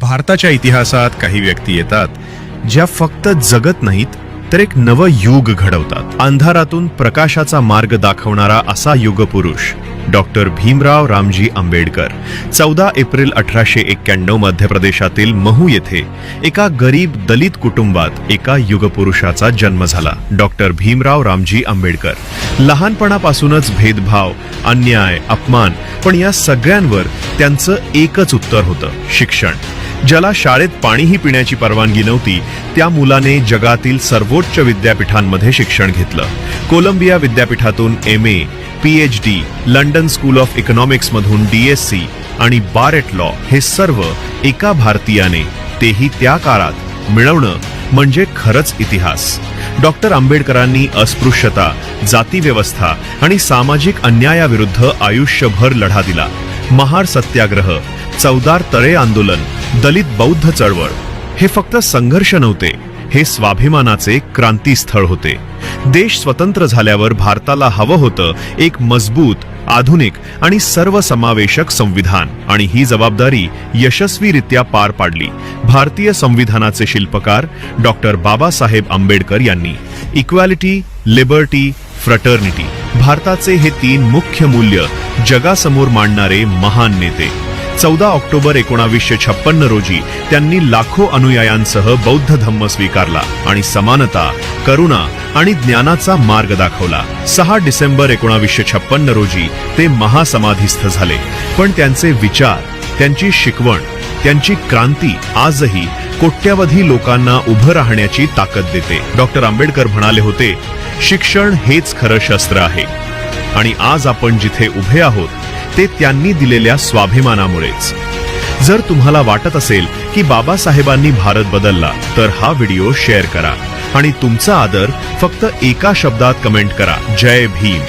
भारताच्या इतिहासात काही व्यक्ती येतात ज्या फक्त जगत नाहीत तर एक नवं युग घडवतात. अंधारातून प्रकाशाचा मार्ग दाखवणारा असा युगपुरुष डॉक्टर भीमराव रामजी आंबेडकर. चौदा एप्रिल अठराशे एक्क्याण्णव मध्य प्रदेशातील महू येथे एका गरीब दलित कुटुंबात एका युगपुरुषाचा जन्म झाला डॉक्टर भीमराव रामजी आंबेडकर. लहानपणापासूनच भेदभाव अन्याय अपमान पण या सगळ्यांवर त्यांचं एकच उत्तर होतं शिक्षण. ज्याला शाळेत पाणीही पिण्याची परवानगी नव्हती त्या मुलाने जगातील सर्वोच्च विद्यापीठांमध्ये शिक्षण घेतलं. कोलंबिया विद्यापीठातून M A P H D London school of economics मधून डीएससी आणि बारेट लॉ हे सर्व एका भारतीयाने तेही त्या काळात मिळवणं म्हणजे खरंच इतिहास. डॉक्टर आंबेडकरांनी अस्पृश्यता जातीव्यवस्था आणि सामाजिक अन्यायाविरुद्ध आयुष्यभर लढा दिला. महार सत्याग्रह चौदार तळे आंदोलन दलित बौद्ध चळवळ. हे फक्त संघर्ष नव्हते हे स्वाभिमानाचे क्रांतीस्थळ होते. देश स्वतंत्र झाल्यावर भारताला हवं होतं एक मजबूत आधुनिक आणि सर्वसमावेशक संविधान आणि ही जबाबदारी यशस्वीरित्या पार पाडली. भारतीय संविधानाचे शिल्पकार डॉक्टर बाबासाहेब आंबेडकर यांनी. Equality liberty fraternity. भारताचे हे तीन मुख्य मूल्य जगासमोर मांडणारे महान नेते. चौदा ऑक्टोबर एकोणावीसशे छप्पन्न रोजी त्यांनी लाखो अनुयायांसह बौद्ध धम्म स्वीकारला आणि समानता करुणा आणि ज्ञानाचा मार्ग दाखवला. सहा डिसेंबर एकोणावीसशे छप्पन्न रोजी ते महासमाधीस्थ झाले. पण त्यांचे विचार त्यांची शिकवण त्यांची क्रांती आजही कोट्यावधी लोकांना उभं राहण्याची ताकद देते. डॉक्टर आंबेडकर म्हणाले होते शिक्षण हेच खरं शस्त्र आहे. आणि आज आपण जिथे उभे आहोत ते त्यांनी दिलेल्या स्वाभिमानामुळेच. जर तुम्हाला वाटत असेल की बाबासाहेबांनी भारत बदलला तर हा व्हिडिओ शेअर करा. आणि तुमचा आदर फक्त एका शब्दात कमेंट करा. जय भीम.